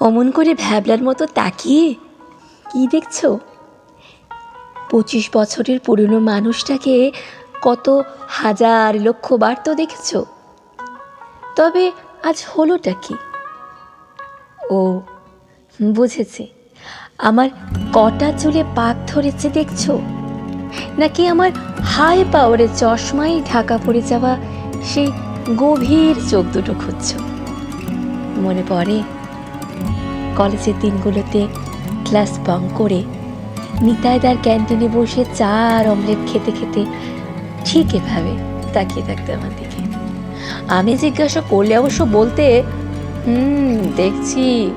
অমন করে ভ্যাবলার মতো তাকিয়ে? কি দেখছ? পঁচিশ বছরের পুরনো মানুষটাকে কত হাজার লক্ষ বার তো দেখেছ? তবে আজ হলোটা কি? ও, বুঝেছি। আমার কটা চুলে পাক ধরেছে দেখছ? নাকি আমার হাই পাওয়ারের চশমায় ঢাকা পড়ে যাওয়া সেই গভীর চোখ দুটো খুঁজছ? মনে পড়ে কলেজের দিনগুলোতে ক্লাস বাং করে নিতাইদার ক্যান্টিনে বসে চা আর অমলেট খেতে খেতে ঠিক এভাবে তাকিয়ে থাকতে আমার দিকে। আমি জিজ্ঞাসা করলে অবশ্য বলতে, হুম, দেখছি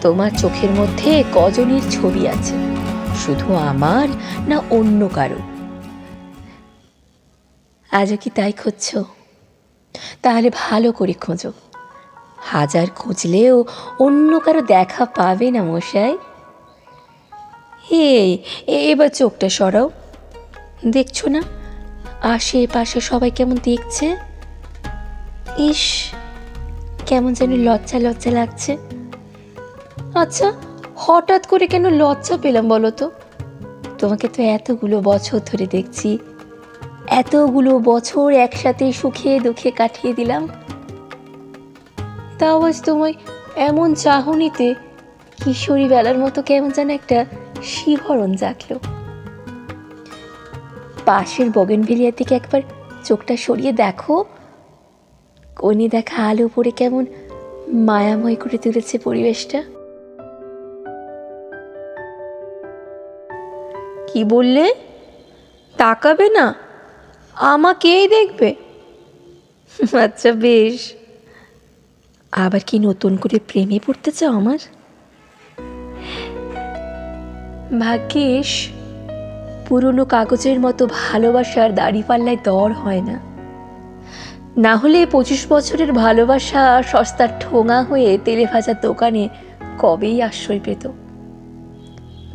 তোমার চোখের মধ্যে কজনের ছবি আছে, শুধু আমার না অন্য কারও? আজও কি তাই খুঁজছো? তাহলে ভালো করে খোঁজো। হাজার খুঁজলেও অন্য কারও দেখা পাবে না, মশাই। হে এবার চোখটা সরাও। দেখছ না? আশেপাশে সবাই কেমন দেখছে? ইস, কেমন যেন লজ্জা লজ্জা লাগছে। আচ্ছা হঠাৎ করে কেন লজ্জা পেলাম বলো তো? তোমাকে তো এতগুলো বছর ধরে দেখছি। এতগুলো বছর একসাথে সুখে দুঃখে কাটিয়ে দিলাম। তাও আজ তোমায় এমন চাহনিতে কিশোরী বেলার মতো কেমন যেন একটা শিহরণ জাগলো। পাশের বগেন বগেনভেলিয়ার দিকে একবার চোখটা সরিয়ে দেখো। কোণে দেখা আলো পড়ে কেমন মায়াময় করে তুলেছে পরিবেশটা। কি বললে? তাকাবে না, আমাকেই দেখবে। আচ্ছা বেশ। আবার কি নতুন করে প্রেমে পড়তে চাও আমার? ভাগ্যিস, পুরনো কাগজের মতো ভালোবাসার দাড়িপাল্লায় দর হয় না। না হলে পঁচিশ বছরের ভালোবাসা সস্তার ঠোঙা হয়ে তেলে ভাজার দোকানে কবেই আশ্রয় পেত?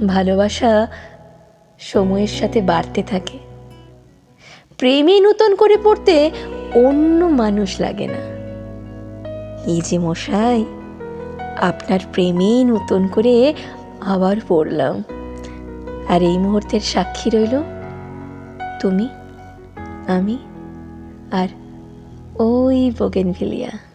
ভালোবাসা সময়ের সাথে বাড়তে থাকে। প্রেমে নূতন করে পড়তে অন্য মানুষ লাগে না। এই যে মশাই, আপনার প্রেমে নতুন করে আবার পড়লাম। আর এই মুহূর্তের সাক্ষী রইল তুমি, আমি আর ওই বোগেনভিলিয়া।